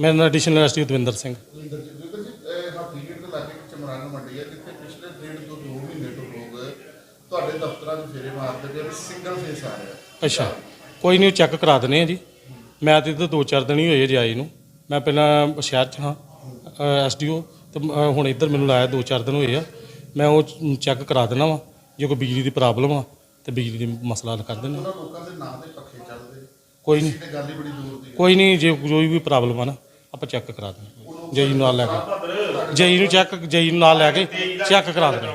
ਮੇਰਾ ਨਾਮ additional ST Davinder Singh. Davinder ji Davinder ਜੀ ਇਹ ਹਾਥੀਗੇਟ ਦੇ ਲਾਗੇ ਇੱਕ ਚਮਰੰਗ ਮੰਡੀ ਹੈ ਜਿੱਥੇ ਪਿਛਲੇ ਡੇਢ ਤੋਂ ਦੋ ਮਹੀਨੇ ਤੋਂ ਲੋਕ ਤੁਹਾਡੇ ਦਫ਼ਤਰਾਂ 'ਚ ਫੇਰੇ ਮਾਰਦੇ ਪਏ ਨੇ ਸਿੰਗਲ ਫੇਸ ਆ ਰਿਹਾ। ਅੱਛਾ ਕੋਈ ਨਹੀਂ ਚੈੱਕ ਕਰਾ ਦਨੇ ਆ ਜੀ। ਮੈਂ ਤੇ ਇੱਧਰ ਦੋ ਚਾਰ ਦਿਨ ਹੀ ਹੋਏ ਜੇ ਆਏ ਨੂੰ। ਮੈਂ ਪਹਿਲਾਂ ਸ਼ਹਿਰ 'ਚ ਹਾਂ ਐਸਡੀਓ ਤੇ ਹੁਣ ਇੱਧਰ ਮੈਨੂੰ ਲਾਇਆ ਦੋ ਚਾਰ ਦਿਨ ਹੋਏ ਆ। ਮੈਂ ਉਹ ਚੈੱਕ ਕਰਾ ਦੇਣਾ ਵਾ ਜੇ ਕੋਈ ਬਿਜਲੀ ਦੀ ਪ੍ਰੋਬਲਮ ਆ ਤੇ ਬਿਜਲੀ ਦੀ ਮਸਲਾ ਹੱਲ ਕਰ ਦਿੰਦੇ। ਉਹਨਾਂ ਲੋਕਾਂ ਦੇ ਨਾਂ ਦੇ ਪੱਖੇ ਚੱਲਦੇ। ਕੋਈ ਨਹੀਂ। ਤੇ ਗੱਲ ਹੀ ਬੜੀ ਦੂਰ ਦੀ ਹੈ। ਕੋਈ ਨਹੀਂ ਜੇ ਕੋਈ ਵੀ ਪ੍ਰੋਬਲਮ ਆ ਨਾ ਆਪਾਂ ਚੈੱਕ ਕਰਾ ਦਿੰਦੇ ਜਈ ਨੂੰ ਨਾਲ ਲੈ ਕੇ। ਜਈ ਨੂੰ ਚੈੱਕ ਜਈ ਨੂੰ ਨਾਲ ਲੈ ਕੇ ਚੈੱਕ ਕਰਾ ਦਿੰਦੇ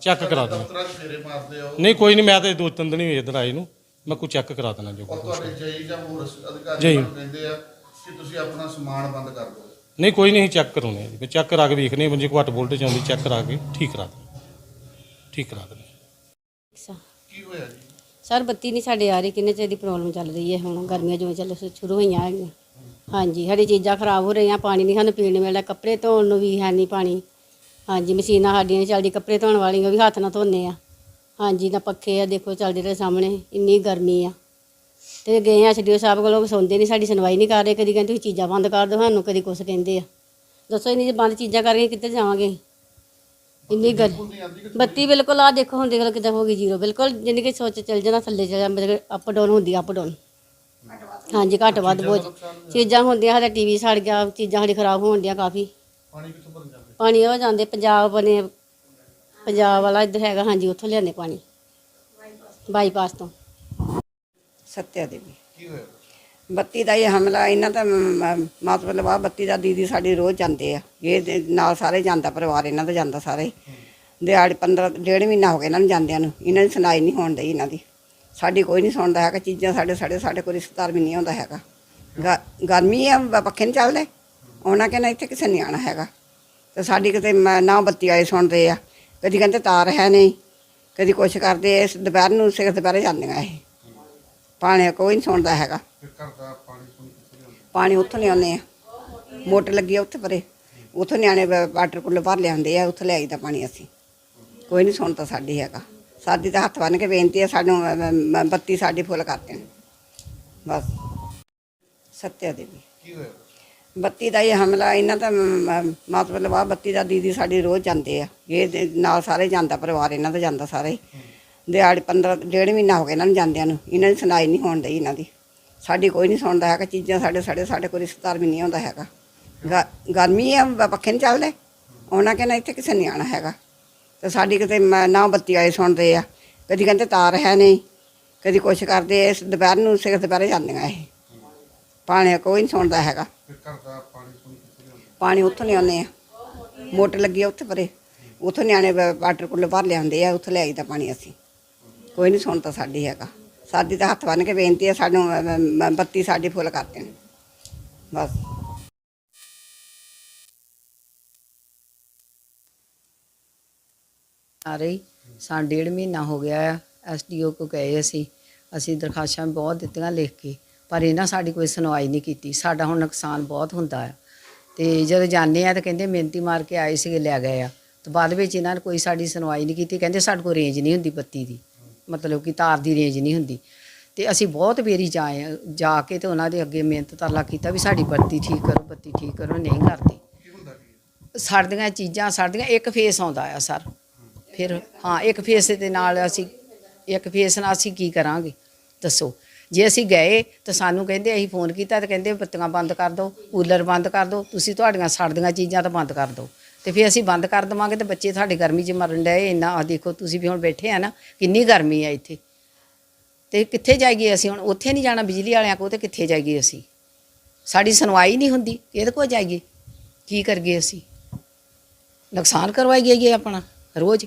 ਚੈੱਕ ਕਰਾ ਦਿੰਦੇ ਨਹੀਂ ਕੋਈ ਨਹੀਂ ਮੈਂ ਤੇ ਦੋ ਤਿੰਨ ਦਿਨ ਹੀ ਇੱਧਰ ਆਏ ਨੂੰ। ਮੈਂ ਕੋਈ ਚੈੱਕ ਕਰਾ ਦੇਣਾ ਜੋ। ਤੁਹਾਡੇ ਜਈ ਜਾਂ ਹੋਰ ਅਧਿਕਾਰੀ ਕਹਿੰਦੇ ਆ ਕਿ ਤੁਸੀਂ ਆਪਣਾ ਸਮਾਨ ਬੰਦ ਕਰ ਦਿਓ। ਨਹੀਂ ਕੋਈ ਨਹੀਂ ਚੈੱਕ ਕਰਾਉਣੇ ਆ ਜੀ ਚੈੱਕ ਕਰਾ ਕੇ ਵੇਖਨੇ ਆ ਜੇ ਕੋਈ ਘੱਟ ਵੋਲਟੇਜ ਆਉਂਦੀ ਚੈੱਕ ਕਰਾ ਕੇ ਠੀਕ ਕਰਾ ਦੇ ਠੀਕ ਕਰਾ ਦੇ ਅੱਛਾ। ਕੀ ਹੋਇਆ ਜੀ? ਸਰ ਬੱਤੀ ਨਹੀਂ ਸਾਡੇ ਆ ਰਹੀ ਕਿੰਨੇ ਚਿਰ ਦੀ ਪ੍ਰੋਬਲਮ ਚੱਲ ਰਹੀ ਹੈ ਹੁਣ? ਗਰਮੀਆਂ ਜਿਵੇਂ ਚੱਲ ਸ਼ੁਰੂ ਹੋਈਆਂ ਹੈਗੀਆਂ। ਹਾਂਜੀ ਸਾਡੀ ਚੀਜ਼ਾਂ ਖਰਾਬ ਹੋ ਰਹੀਆਂ ਪਾਣੀ ਨਹੀਂ ਸਾਨੂੰ ਪੀਣ ਨੂੰ ਮਿਲਦਾ ਕੱਪੜੇ ਧੋਣ ਨੂੰ ਵੀ ਹੈ ਨਹੀਂ ਪਾਣੀ। ਹਾਂਜੀ ਮਸ਼ੀਨਾਂ ਸਾਡੀਆਂ ਨਹੀਂ ਚੱਲਦੀ ਕੱਪੜੇ ਧੋਣ ਵਾਲੀਆਂ ਉਹ ਵੀ ਹੱਥ ਨਾਲ ਧੋਨੇ ਆ। ਹਾਂਜੀ ਨਾ ਪੱਖੇ ਆ ਦੇਖੋ ਚੱਲਦੇ ਰਹੇ ਸਾਹਮਣੇ ਇੰਨੀ ਗਰਮੀ ਆ। ਤੇ ਗਏ ਆ ਛੱਡਿਓ ਸਾਹਿਬ ਕੋਲੋਂ ਸੁਣਦੇ ਨਹੀਂ ਸਾਡੀ ਸੁਣਵਾਈ ਨਹੀਂ ਕਰ ਰਹੇ ਕਦੀ ਕਹਿੰਦੇ ਤੁਸੀਂ ਚੀਜ਼ਾਂ ਬੰਦ ਕਰ ਦਿਓ ਸਾਨੂੰ ਕਦੀ ਕੁਛ ਕਹਿੰਦੇ ਆ। ਦੱਸੋ ਇੰਨੀ ਜੇ ਬੰਦ ਚੀਜ਼ਾਂ ਕਰਕੇ ਕਿੱਥੇ ਜਾਵਾਂਗੇ? ਇੰਨੀ ਗਰ ਨਹੀਂ ਆਉਂਦੀ ਕਿ ਬੱਤੀ ਬਿਲਕੁਲ ਆ ਦੇਖੋ ਹੁਣ ਦੇਖ ਲਓ ਕਿੱਦਾਂ ਹੋ ਗਈ ਜ਼ੀਰੋ ਬਿਲਕੁਲ ਜਿੰਨੀ ਕਿ ਸੋਚ ਚੱਲ ਜਾਣਾ ਥੱਲੇ ਚੱਲ ਮਤਲਬ ਅਪ ਡਾਊਨ ਹੁੰਦੀ ਅਪ ਡਾਊਨ ਹਾਂਜੀ ਘੱਟ ਵੱਧ ਬਹੁਤ ਚੀਜ਼ਾਂ ਹੁੰਦੀਆਂ ਸਾਡਾ ਟੀਵੀ ਸੜ ਗਿਆ ਚੀਜ਼ਾਂ ਸਾਡੀ ਖਰਾਬ ਹੋਣ ਡੀਆਂ ਕਾਫੀ। ਪਾਣੀ ਕਿੱਥੋਂ ਭਰ ਜਾਂਦੇ? ਪਾਣੀ ਉਹ ਜਾਂਦੇ ਪੰਜਾਬ ਬਣੇ ਪੰਜਾਬ ਵਾਲਾ ਇੱਧਰ ਹੈਗਾ ਹਾਂਜੀ ਉੱਥੋਂ ਲਿਆਉਂਦੇ ਪਾਣੀ। ਬਾਈਪਾਸ ਤੋਂ। ਸੱਤਿਆ ਦੇਵੀ। ਕੀ ਹੋਇਆ? ਬੱਤੀ ਦਾ ਇਹ ਹਮਲਾ ਇਹਨਾਂ ਦਾ ਮ- ਮਤਲਬ ਆ ਬੱਤੀ ਦਾ ਦੀਦੀ ਸਾਡੀ ਰੋਜ਼ ਜਾਂਦੇ ਆ। ਇਹ ਦੇ ਨਾਲ ਸਾਰੇ ਜਾਂਦਾ ਪਰਿਵਾਰ ਇਹਨਾਂ ਦਾ ਜਾਂਦਾ ਸਾਰੇ। ਦਿਹਾੜੀ 15 ਡੇਢ ਮਹੀਨਾ ਹੋ ਗਿਆ ਇਹਨਾਂ ਨੂੰ ਜਾਂਦਿਆਂ ਨੂੰ। ਇਹਨਾਂ ਦੀ ਸੁਣਾਈ ਨਹੀਂ ਹੋਣ ਡਈ ਇਹਨਾਂ ਦੀ। ਸਾਡੀ ਕੋਈ ਨਹੀਂ ਸੁਣਦਾ ਹੈਗਾ ਚੀਜ਼ਾਂ ਸਾਡੇ ਸਾਡੇ ਸਾਡੇ ਕੋਈ ਰਿਸ਼ਤੇਦਾਰ ਵੀ ਨਹੀਂ ਆਉਂਦਾ ਹੈਗਾ। ਗ- ਗਰਮੀ ਆ ਬ- ਪੱਖੇ ਨਹੀਂ ਚੱਲਦੇ? ਉਹਨਾਂ ਕਹਿੰਦਾ ਇੱਥੇ ਕਿਸੇ ਨਹੀਂ ਆਉਣਾ ਹੈਗਾ। ਤੇ ਸਾਡੀ ਕਿਤੇ ਮ- ਨਾ ਬੱਤੀ ਆਏ ਸੁਣਦੇ ਆ। ਕਦੀ ਕਹਿੰਦੇ ਤਾਰ ਹੈ ਨਹੀਂ ਕਦੀ ਕੁਛ ਕਰਦੇ ਇਸ ਦੁਪਹਿਰ ਨੂੰ ਸਿਰ ਦੁਪਹਿਰੇ ਜਾਂਦੀਆਂ ਇਹ। ਪਾਣੀ ਕੋਈ ਨਹੀਂ ਸੁਣਦਾ ਹੈਗਾ। ਫਿਰ ਘਰ ਦਾ ਪਾਣੀ ਪੂਣੀ ਕਿੱਥੋਂ ਲਿਆਉਂਦੇ? ਪਾਣੀ ਉੱਥੋਂ ਲਿਆਉਂਦੇ ਆ। ਮੋਟਰ ਲੱਗੀ ਆ ਉੱਥੇ ਪਰੇ। ਉੱਥੋਂ ਨਿਆਣੇ ਵਾ- ਵਾਟਰ ਕੂਲਰ ਭਰ ਲਿਆਉਂਦੇ ਆ ਉੱਥੇ ਲਿਆਈਦਾ ਪਾਣੀ ਅਸੀਂ। ਕੋਈ ਨਹੀਂ ਸੁਣਦਾ ਸਾਡੀ ਹੈਗਾ। ਸਾਡੀ ਤਾਂ ਹੱਥ ਬੰਨ ਕੇ ਬੇਨਤੀ ਹੈ ਸਾਨੂੰ ਬੱਤੀ ਸਾਡੀ ਫੁੱਲ ਕਰ ਦੇਣ। ਬਸ। ਸੱਤਿਆ ਦੇਵੀ। ਕੀ ਹੋਇਆ? ਬੱਤੀ ਦਾ ਇਹ ਹਮਲਾ ਇਹਨਾਂ ਦਾ ਮਤਲਬ ਆ ਬੱਤੀ ਦਾ ਦੀਦੀ ਸਾਡੀ ਰੋਜ਼ ਜਾਂਦੇ ਆ। ਇਹ ਦੇ ਨਾਲ ਸਾਰੇ ਜਾਂਦਾ ਪਰਿਵਾਰ ਇਹਨਾਂ ਦਾ ਜਾਂਦਾ ਸਾਰੇ। ਦਿਹਾੜੀ 15 ਡੇਢ ਮਹੀਨਾ ਹੋ ਗਿਆ ਇਹਨਾਂ ਨੂੰ ਜਾਂਦਿਆਂ ਨੂੰ। ਇਹਨਾਂ ਦੀ ਸੁਣਾਈ ਨਹੀਂ ਹੋਣ ਡਈ ਇਹਨਾਂ ਦੀ। ਸਾਡੀ ਕੋਈ ਨਹੀਂ ਸੁਣਦਾ ਹੈਗਾ ਚੀਜ਼ਾਂ ਸਾਡੇ ਸਾਡੇ ਸਾਡੇ ਕੋਈ ਰਿਸ਼ਤੇਦਾਰ ਵੀ ਨਹੀਂ ਆਉਂਦਾ ਹੈਗਾ। ਗ- ਗਰਮੀ ਆ ਬ- ਪੱਖੇ ਨਹੀਂ ਚੱਲਦੇ। ਉਹਨਾਂ ਕਹਿੰਦਾ ਇੱਥੇ ਕਿਸੇ ਨਹੀਂ ਆਉਣਾ ਹੈਗਾ। ਤੇ ਸਾਡੀ ਕਿਤੇ ਮ- ਨਾ ਬੱਤੀ ਆਏ ਸੁਣਦੇ ਆ। ਕਦੀ ਕਹਿੰਦੇ ਤਾਰ ਹੈ ਨਹੀਂ ਕਦੀ ਕੁਛ ਕਰਦੇ ਇਸ ਦੁਪਹਿਰ ਨੂੰ ਸਿਰ ਦੁਪਹਿਰੇ ਜਾਂਦੀਆਂ ਇਹ। ਪਾਣੀ ਕੋਈ ਨਹੀਂ ਸੁਣਦਾ ਹੈਗਾ। ਫਿਰ ਘਰ ਦਾ ਪਾਣੀ ਪੂਣੀ ਕਿੱਥੋਂ ਲਿਆਉਂਦੇ? ਪਾਣੀ ਉੱਥੋਂ ਲਿਆਉਂਦੇ ਆ। ਮੋਟਰ ਲੱਗੀ ਆ ਉੱਥੇ ਪਰੇ। ਉੱਥੋਂ ਨਿਆਣੇ ਵਾ- ਵਾਟਰ ਕੂਲਰ ਭਰ ਲਿਆਉਂਦੇ ਆ ਉੱਥੇ ਲਿਆਈਦਾ ਪਾਣੀ ਅਸੀਂ। ਕੋਈ ਨਹੀਂ ਸੁਣਦਾ ਸਾਡੀ ਹੈਗਾ। ਸਾਡੀ ਤਾਂ ਹੱਥ ਬੰਨ ਕੇ ਬੇਨਤੀ ਹੈ ਸਾਨੂੰ ਬੱਤੀ ਸਾਡੀ ਫੁੱਲ ਕਰ ਦੇਣ। ਬਸ। ਆ ਰਹੀ। ਸਾਂ ਡੇਢ ਮਹੀਨਾ ਹੋ ਗਿਆ ਆ ਐਸਡੀਓ ਕੋ ਗਏ ਅਸੀਂ। ਅਸੀਂ ਦਰਖਾਸਤਾਂ ਬਹੁਤ ਦਿੱਤੀਆਂ ਲਿਖ ਕੇ ਪਰ ਇਹਨਾਂ ਸਾਡੀ ਕੋਈ ਸੁਣਵਾਈ ਨਹੀਂ ਕੀਤੀ। ਸਾਡਾ ਹੁਣ ਨੁਕਸਾਨ ਬਹੁਤ ਹੁੰਦਾ ਆ। ਤੇ ਜਦੋਂ ਜਾਂਦੇ ਆ ਤਾਂ ਕਹਿੰਦੇ ਮਿਹਨਤੀ ਮਾਰ ਕੇ ਆਏ ਸੀਗੇ ਲੈ ਗਏ ਆ। ਤੇ ਬਾਅਦ ਵਿੱਚ ਇਹਨਾਂ ਨੇ ਕੋਈ ਸਾਡੀ ਸੁਣਵਾਈ ਨਹੀਂ ਕੀਤੀ। ਕਹਿੰਦੇ ਸਾਡੇ ਕੋਲ ਰੇਂਜ ਨਹੀਂ ਹੁੰਦੀ ਬੱਤੀ ਦੀ। ਮਤਲਬ ਕਿ ਤਾਰ ਦੀ ਰੇਂਜ ਨਹੀਂ ਹੁੰਦੀ। ਤੇ ਅਸੀਂ ਬਹੁਤ ਵੇਰੀ ਜਾਏ ਜਾ ਕੇ ਤੇ ਉਹਨਾਂ ਦੇ ਅੱਗੇ ਮਿਹਨਤ ਤਰਲਾ ਕੀਤਾ ਵੀ ਸਾਡੀ ਬੱਤੀ ਠੀਕ ਕਰੋ ਬੱਤੀ ਠੀਕ ਕਰੋ ਨਹੀਂ ਕਰਦੇ? ਸੜਦੀਆਂ ਚੀਜ਼ਾਂ ਸੜਦੀਆਂ ਇੱਕ ਫੇਸ ਆਉਂਦਾ ਆ ਸਰ। ਫਿਰ, ਹਾਂ, ਇੱਕ ਫੇਸ ਦੇ ਨਾਲ ਅਸੀਂ, ਇੱਕ ਫੇਸ ਨਾਲ ਅਸੀਂ ਕੀ ਕਰਾਂਗੇ? ਦੱਸੋ। ਜੇ ਅਸੀਂ ਗਏ ਤਾਂ ਸਾਨੂੰ ਕਹਿੰਦੇ, ਅਸੀਂ ਫੋਨ ਕੀਤਾ ਤਾਂ ਕਹਿੰਦੇ, ਬੱਤੀਆਂ ਬੰਦ ਕਰ ਦਿਓ, ਕੂਲਰ ਬੰਦ ਕਰ ਦਿਓ, ਤੁਸੀਂ ਤੁਹਾਡੀਆਂ ਸੜਦੀਆਂ ਚੀਜ਼ਾਂ ਤਾਂ ਬੰਦ ਕਰ ਦਿਓ। ਤੇ ਫਿਰ ਅਸੀਂ ਬੰਦ ਕਰ ਦਵਾਂਗੇ ਤੇ ਬੱਚੇ ਤੁਹਾਡੇ ਗਰਮੀ 'ਚ ਮਰਨ ਡਏ, ਇੰਨਾ ਆਹ ਦੇਖੋ, ਤੁਸੀਂ ਵੀ ਹੁਣ ਬੈਠੇ ਆ ਨਾ, ਕਿੰਨੀ ਗਰਮੀ ਆ ਇੱਥੇ। ਤੇ ਕਿੱਥੇ ਜਾਈਏ ਅਸੀਂ ਹੁਣ? ਉੱਥੇ ਨਹੀਂ ਜਾਣਾ, ਬਿਜਲੀ ਵਾਲਿਆਂ ਕੋਲ ਤੇ ਕਿੱਥੇ ਜਾਈਏ ਅਸੀਂ? ਸਾਡੀ ਸੁਣਵਾਈ ਨਹੀਂ ਹੁੰਦੀ ਇਹਦੇ ਕੋਲ ਜਾਈਏ? ਕੀ ਕਰਗੇ ਅਸੀਂ? ਨੁਕਸਾਨ ਕਰਵਾਈ ਗਈ ਆਪਣਾ, ਰੋਜ਼।